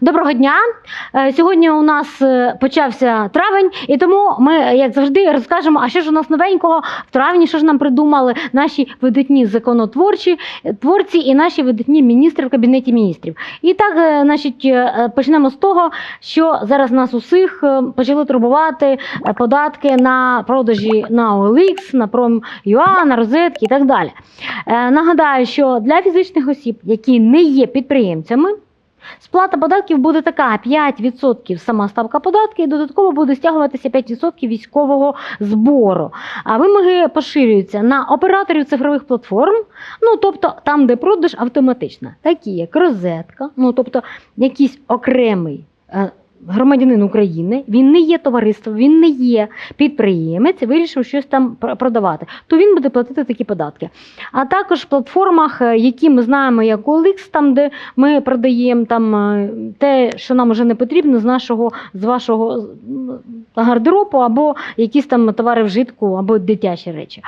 Доброго дня! Е, Сьогодні у нас е, почався травень, і тому ми, як завжди, розкажемо, а що ж у нас новенького в травні, що ж нам придумали наші видатні законотворчі е, творці і наші видатні міністри в кабінеті міністрів. І так, значить, почнемо з того, що зараз нас усіх почали турбувати податки на продажі на OLX, на Prom.ua, на розетки і так далі. Нагадаю, що для фізичних осіб, які не є підприємцями, Сплата податків буде така: 5% сама ставка податки, і додатково буде стягуватися 5% військового збору. А вимоги поширюються на операторів цифрових платформ, ну тобто там, де продаж автоматично, такі як розетка, ну тобто якийсь окремий. Громадянин України, він не є товариством, він не є підприємець, вирішив щось там продавати, то він буде платити такі податки. А також в платформах, е, які ми знаємо як OLX, там де ми продаємо там е, те, що нам вже не потрібно з нашого з вашого гардеробу, або якісь там товари вжитку, або дитячі речі.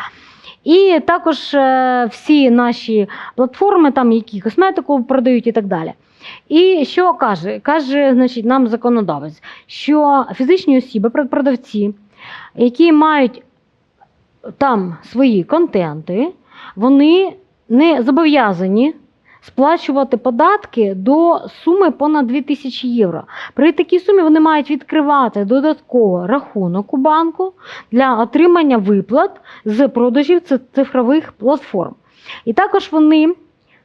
І також е, всі наші платформи, там які косметику продають і так далі. І що каже? Каже, значить, нам законодавець, що фізичні особи, продавці, які мають там свої контенти, вони не зобов'язані сплачувати податки до суми понад 2000 євро. При такій сумі вони мають відкривати додатково рахунок у банку для отримання виплат з продажів цифрових платформ. І також вони,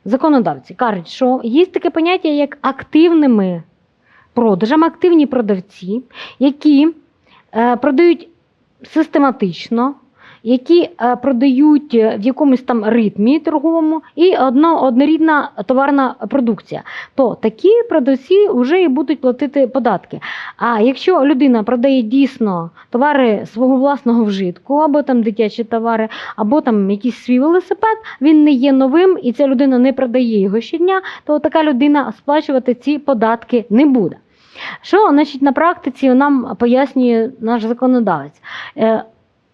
законодавці, кажуть, що є таке поняття, як активними продажами, активні продавці, які е, продають систематично, які е, продають е, в якомусь там ритмі торговому і одно, однорідна товарна продукція, то такі продавці вже і будуть платити податки. А якщо людина продає дійсно товари свого власного вжитку, або там дитячі товари, або там якийсь свій велосипед, він не є новим, і ця людина не продає його щодня, то така людина сплачувати ці податки не буде. Що значить, на практиці нам пояснює наш законодавець?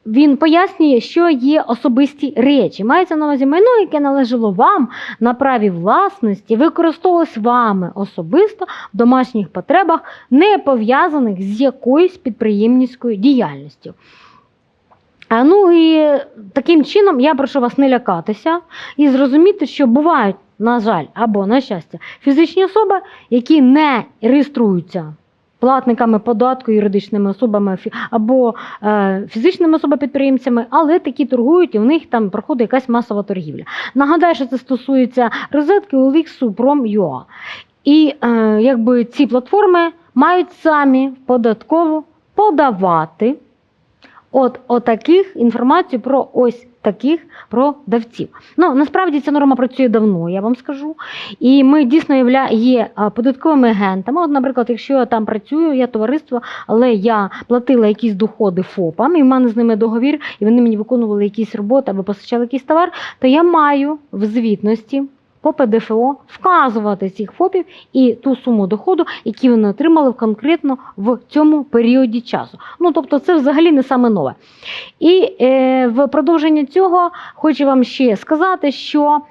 Він пояснює, що є особисті речі. Мається на увазі майно, яке належало вам на праві власності, використовувалось вами особисто в домашніх потребах, не пов'язаних з якоюсь підприємницькою діяльністю. Ну і таким чином я прошу вас не лякатися і зрозуміти, що бувають, на жаль, або на щастя, фізичні особи, які не реєструються платниками податку, юридичними особами або е, фізичними особами-підприємцями, але такі торгують, і в них там проходить якась масова торгівля. Нагадаю, що це стосується розетки OLX, Prom.ua. І е, якби ці платформи мають самі податково подавати от, отаких інформацію про ось таких продавців. Ну насправді ця норма працює давно, я вам скажу. І ми дійсно є податковими агентами. От, наприклад, якщо я там працюю, я товариство, але я платила якісь доходи ФОПам, і в мене з ними договір, і вони мені виконували якісь роботи або постачали якийсь товар, то я маю в звітності. По ПДФО вказувати цих ФОПів і ту суму доходу, які вони отримали конкретно в цьому періоді часу. Ну тобто, це взагалі не саме нове. І е, в продовження цього хочу вам ще сказати, що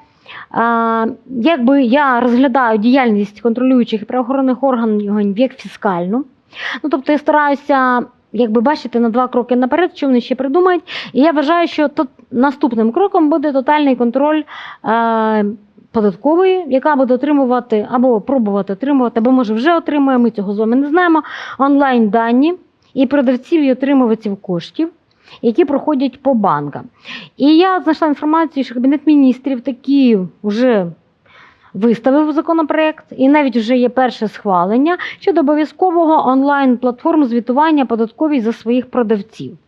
якби я розглядаю діяльність контролюючих і правоохоронних органів як фіскальну, ну тобто я стараюся. Якби бачити на два кроки наперед, що вони ще придумають. І я вважаю, що тут наступним кроком буде тотальний контроль е, податкової, яка буде отримувати або пробувати отримувати, або може вже отримує, ми цього з вами не знаємо, онлайн дані і продавців і отримувачів коштів, які проходять по банкам. І я знайшла інформацію, що Кабінет міністрів такі вже виставив законопроект, і навіть вже є перше схвалення щодо обов'язкового онлайн-платформ звітування податковій за своїх продавців.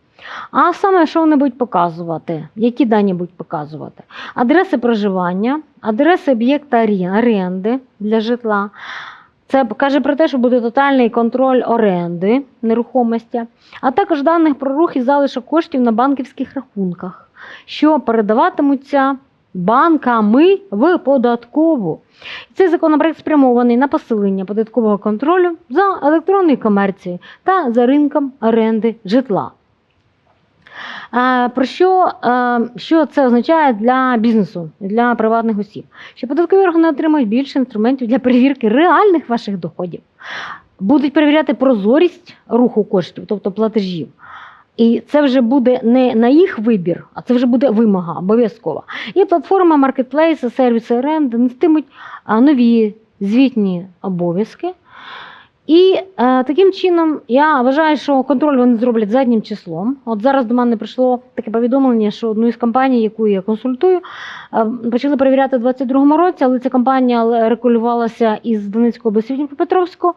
А саме, що вони будуть показувати, які дані будуть показувати? Адреси проживання, адреси об'єкта оренди для житла. Це каже про те, що буде тотальний контроль оренди нерухомості, а також даних про рух і залишок коштів на банківських рахунках, що передаватимуться банками в податкову. Цей законопроект спрямований на посилення податкового контролю за електронною комерцією та за ринком оренди житла. Про що, е, що це означає для бізнесу, для приватних осіб? Що податкові органи отримають більше інструментів для перевірки реальних ваших доходів, будуть перевіряти прозорість руху коштів, тобто платежів. І це вже буде не на їх вибір, а це вже буде вимога обов'язкова. І платформа, маркетплейси, сервіси оренди нестимуть нові звітні обов'язки. І е, таким чином я вважаю, що контроль вони зроблять заднім числом. От зараз до мене прийшло таке повідомлення, що одну із компаній, яку я консультую, е, почали перевіряти у 2022 році, але ця компанія рекулювалася із Донецького області в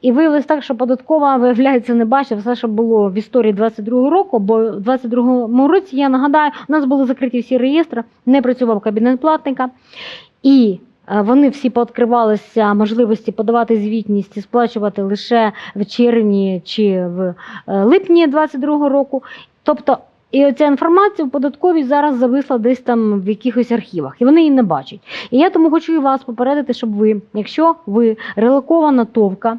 І виявилось так, що податкова, виявляється, не бачила все, що було в історії 22-го року, бо в 22-му році, я нагадаю, у нас були закриті всі реєстри, не працював кабінет платника. І вони всі пооткривалися можливості подавати звітність і сплачувати лише в червні чи в е, липні 22-го року. Тобто, і оця інформація в податковій зараз зависла десь там в якихось архівах, і вони її не бачать. І я тому хочу і вас попередити, щоб ви, якщо ви релокована товка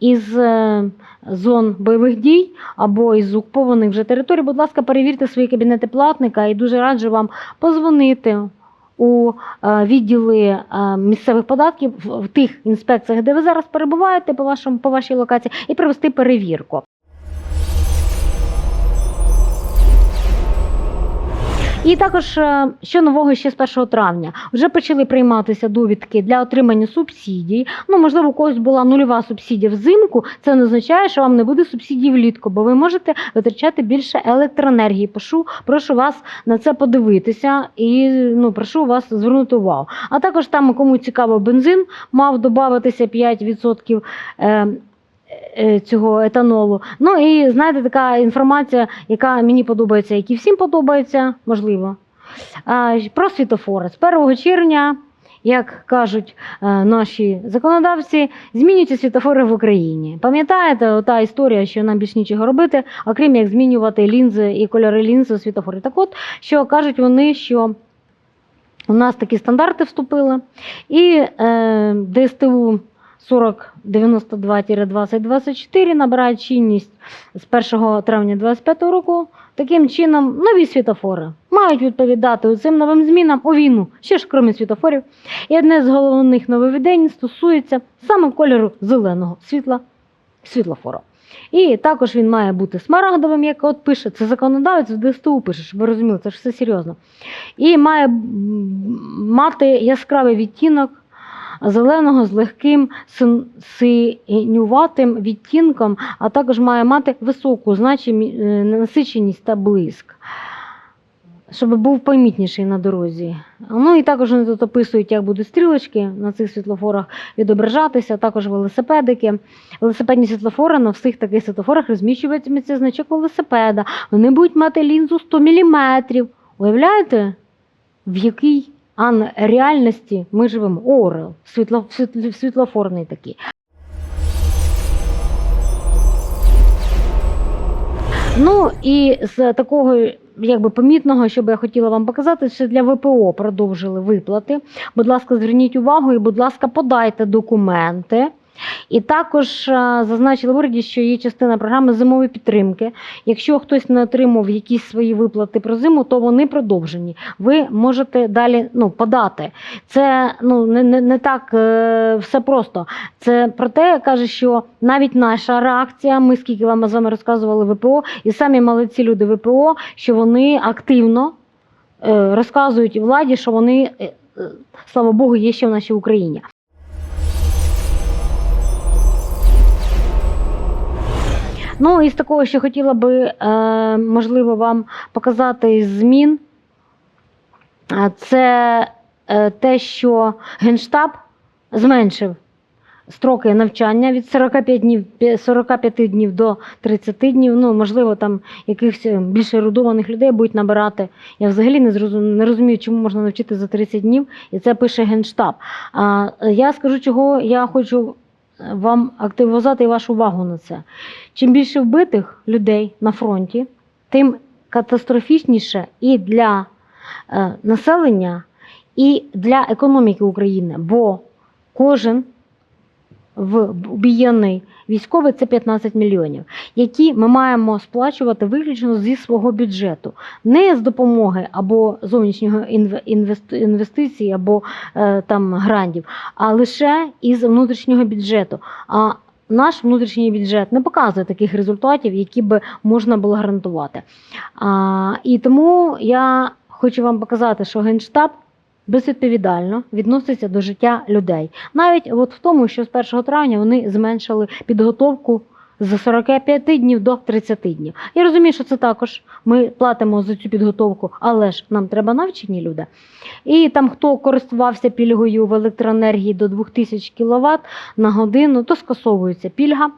із е, зон бойових дій або із окупованих вже територій, будь ласка, перевірте свої кабінети платника і дуже раджу вам позвонити у е, відділи е, місцевих податків в- тих інспекціях, де ви зараз перебуваєте по вашому по вашій локації, і провести перевірку. І також е, що нового ще з 1 травня вже почали прийматися довідки для отримання субсидій. Ну можливо, у когось була нульова субсидія взимку. Це не означає, що вам не буде субсидій влітку, бо ви можете витрачати більше електроенергії. Прошу, прошу вас на це подивитися і ну прошу вас звернути увагу. А також там, кому цікаво, бензин мав додатися 5% е, е, цього етанолу. Ну і знаєте, така інформація, яка мені подобається, і всім подобається, можливо. Про світофори. З 1 червня, як кажуть е, наші законодавці, змінюються світофори в Україні. Пам'ятаєте, та історія, що нам більш нічого робити, окрім як змінювати лінзи і кольори лінзи у світофорі. Так от, що кажуть вони, що у нас такі стандарти вступили, і е, ДСТУ 4092-2024 набирає чинність з 1 травня 2025 року. Таким чином, нові світофори мають відповідати цим новим змінам у війну, ще ж крім світофорів. І одне з головних нововведень стосується саме кольору зеленого світла світлофора. І також він має бути смарагдовим, як от пише, це законодавець в ДСТУ пише, щоб ви розуміли, це ж все серйозно. І має мати яскравий відтінок зеленого з легким синюватим відтінком, а також має мати високу е, насиченість та блиск. Щоб був помітніший на дорозі. Ну і також вони тут описують, як будуть стрілочки на цих світлофорах відображатися, також велосипедики. Велосипедні світлофори на всіх таких світлофорах розміщуватиметься значок велосипеда. Вони будуть мати лінзу 100 мм. Уявляєте, в якій на реальності ми живемо? Орел, світло, світлофорний такий. Ну і з такого якби помітного, що би я хотіла вам показати, що для ВПО продовжили виплати. Будь ласка, зверніть увагу і, будь ласка, подайте документи. І також е, зазначили в уряді, що є частина програми зимової підтримки. Якщо хтось не отримав якісь свої виплати про зиму, то вони продовжені. Ви можете далі ну, подати. Це ну, не, не, не так е, все просто. Це про те, каже, що навіть наша реакція, ми скільки вам з вами розказували ВПО, і самі молодці люди ВПО, що вони активно е, розказують владі, що вони, е, е, слава Богу, є ще в нашій Україні. Ну і з такого, що хотіла би, е, можливо, вам показати змін, це е, те, що Генштаб зменшив строки навчання від 45 днів, 45 днів до 30 днів. Ну, можливо, там якихось е, більш ерудованих людей будуть набирати. Я взагалі не зрозумію, не розумію, чому можна навчити за 30 днів, і це пише Генштаб. А я скажу, чого я хочу вам активізувати вашу увагу на це. Чим більше вбитих людей на фронті, тим катастрофічніше і для е, населення, і для економіки України, бо кожен в обієнний військовий це 15 мільйонів, які ми маємо сплачувати виключно зі свого бюджету, не з допомоги або зовнішнього інве- інвестицій, або е, там грантів, а лише із внутрішнього бюджету. А наш внутрішній бюджет не показує таких результатів, які би можна було гарантувати. А, і тому я хочу вам показати, що Генштаб безвідповідально відноситься до життя людей. Навіть от в тому, що з 1 травня вони зменшили підготовку з 45 днів до 30 днів. Я розумію, що це також ми платимо за цю підготовку, але ж нам треба навчені люди. І там, хто користувався пільгою в електроенергії до 2000 кВт на годину, то скасовується пільга.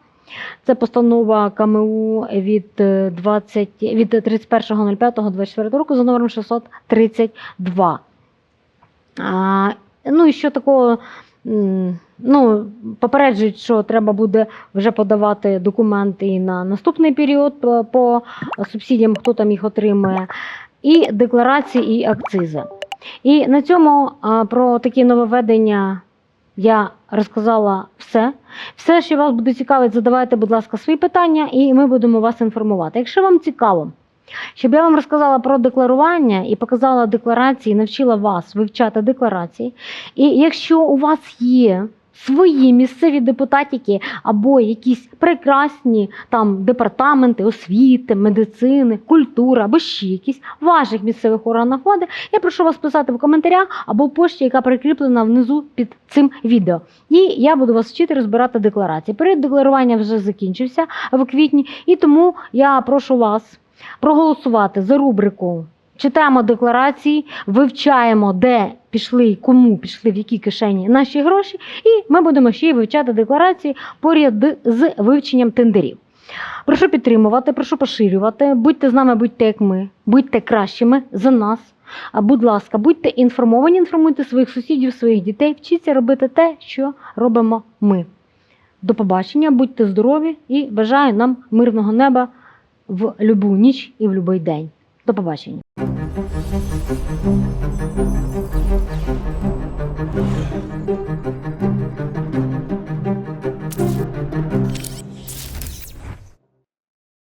Це постанова КМУ від, е, 20, від 31.05.24 року за номером 632. Ну і що такого, ну, попереджують, що треба буде вже подавати документи і на наступний період по субсидіям, хто там їх отримує, і декларації, і акцизи. І на цьому про такі нововведення я розказала все. Все, що вас буде цікавить, задавайте, будь ласка, свої питання, і ми будемо вас інформувати. Якщо вам цікаво, щоб я вам розказала про декларування і показала декларації, навчила вас вивчати декларації. І якщо у вас є свої місцеві депутатики або якісь прекрасні там департаменти освіти, медицини, культури або ще якісь ваших місцевих органах влади, я прошу вас писати в коментарях або в пошті, яка прикріплена внизу під цим відео. І я буду вас вчити розбирати декларації. Період декларування вже закінчився в квітні, і тому я прошу вас проголосувати за рубрику. Читаємо декларації, вивчаємо, де пішли, кому пішли, в які кишені наші гроші, і ми будемо ще й вивчати декларації поряд з вивченням тендерів. Прошу підтримувати, прошу поширювати. Будьте з нами, будьте як ми, будьте кращими за нас. Будь ласка, будьте інформовані, інформуйте своїх сусідів, своїх дітей, вчіться робити те, що робимо ми. До побачення, будьте здорові і бажаю нам мирного неба в любу ніч і в будь-який день. До побачення.